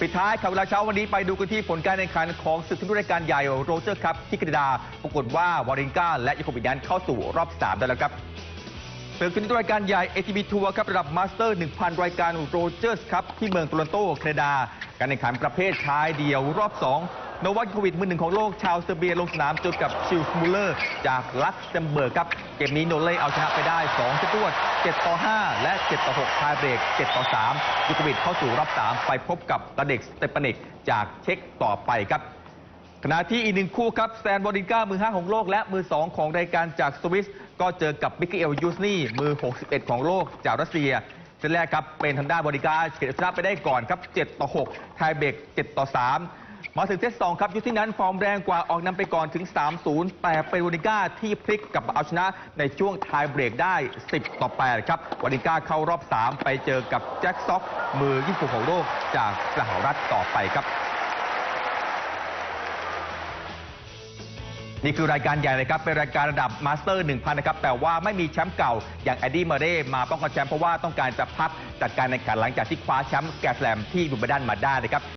ปิดท้ายครับเวลาเช้าวันนี้ไปดูกันที่ผลการแข่งขันของศึกทีมรายการใหญ่โรเจอร์ครับที่แคนาดาปรากฏว่าวารินกาและยาโคบิยันเข้าสู่รอบ 3 ได้แล้วครับศึกทุนรายการใหญ่ ATP ทัวร์ครับระดับมาสเตอร์ 1,000 รายการโรเจอร์สครับที่เมืองโตลอนโตแคนาดาการแข่งขันประเภทชายเดียวรอบ 2 โนวัคโควิดมือหนึ่งของโลกชาวเซอร์เบียลงสนามเจอกับชิลส์มูลเลอร์ จากลักเซมเบิร์กครับ เกมนี้โนเล่เอาชนะไปได้2เซตรวด7ต่อ 5 และ 7 ต่อ6ทายเบรก 7 ต่อ3ยูโควิดเข้าสู่รอบ 3 ไปพบกับตาเด็กสเตปานิกจากเช็กต่อไปครับขณะที่อีกหนึ่งคู่ครับแซนบอดินก้ามือ 5 ของโลก และมือ 2 ของรายการจากสวิส ก็เจอกับมิเกลยูสนี่มือ 61 ของโลกจากรัสเซียเซตแรกครับเป็นทางด้านบอดิก้าเก็บชนะไปได้ก่อนครับ 7 ต่อ 6 ไทยเบรก7 ต่อ 3 มาถึงเซต2ครับยูที่นั้นฟอร์มแรงกว่าออกนำไปก่อนถึง 3-0 แต่เป็นวานิก้าที่พลิกกลับมาเอาชนะในช่วงไทยเบรกได้ 10 ต่อ 8 ครับวานิก้าเข้ารอบ 3 ไปเจอกับแจ็คซ็อก มือ26ของโลกจากสหรัฐต่อไปครับนี่คือรายการใหญ่เลยครับ เป็นรายการระดับมาสเตอร์ 1,000 นะครับ แต่ว่าไม่มีแชมป์เก่าอย่างแอดดี้เมเร่มาป้องกันแชมป์เพราะว่าต้องการจะพักจากการแข่งขันหลังจากที่คว้าแชมป์แกรนด์สแลมที่บุบดันมาได้นะครับ